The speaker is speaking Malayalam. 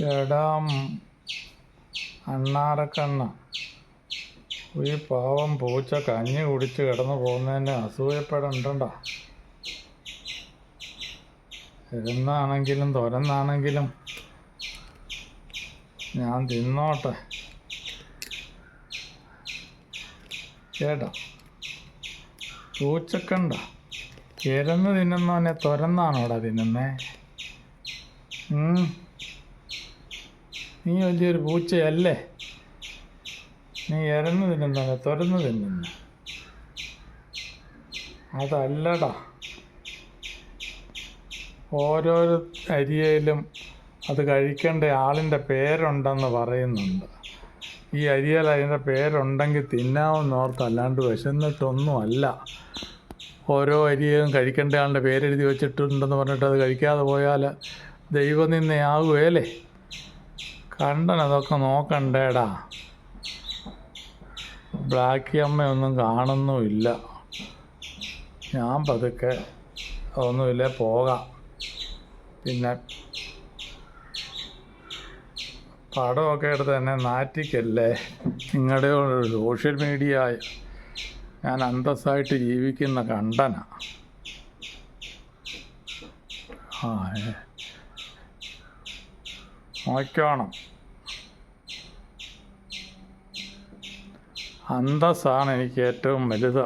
എടാം അണ്ണാറക്കണ്ണ ഈ പാവം പൂച്ച കഞ്ഞി കുടിച്ച് കിടന്നു പോകുന്നതിന് അസൂയപ്പെടണ്ടണ്ട എന്നാണെങ്കിലും തുരന്നാണെങ്കിലും ഞാൻ തിന്നോട്ടെ. കേട്ടോ പൂച്ചക്കണ്ട. കിടന്ന് തിന്നുന്നവനെ തുരന്നാണോടാ തിന്നുന്നേ. നീ വലിയൊരു പൂച്ചയല്ലേ? നീ തുറന്നു തിന്നുന്ന അതല്ലടാ. ഓരോരോ അരിയയിലും അത് കഴിക്കേണ്ട ആളിന്റെ പേരുണ്ടെന്ന് പറയുന്നുണ്ട്. ഈ അരിയൽ അതിന്റെ പേരുണ്ടെങ്കിൽ തിന്നാമെന്ന് ഓർത്ത് അല്ലാണ്ട് വിശന്നിട്ടൊന്നും അല്ല. ഓരോ അരിയും കഴിക്കേണ്ട ആളുടെ പേരെഴുതി വെച്ചിട്ടുണ്ടെന്ന് പറഞ്ഞിട്ട് അത് കഴിക്കാതെ പോയാൽ ദൈവനിന്നയാകുകയല്ലേ കണ്ടൻ അതൊക്കെ നോക്കണ്ടേടാ. ബ്ലാക്കി അമ്മയൊന്നും കാണുന്നുമില്ല. ഞാൻ പതുക്കെ ഒന്നുമില്ല പോകാം. പിന്നെ പടമൊക്കെ എടുത്ത് തന്നെ നാറ്റിക്കല്ലേ. നിങ്ങളുടെ സോഷ്യൽ മീഡിയ ഞാൻ അന്തസ്സായിട്ട് ജീവിക്കുന്ന കണ്ടന. ആ. നോക്കണം അന്തസ്സാണ് എനിക്ക് ഏറ്റവും വലുത്.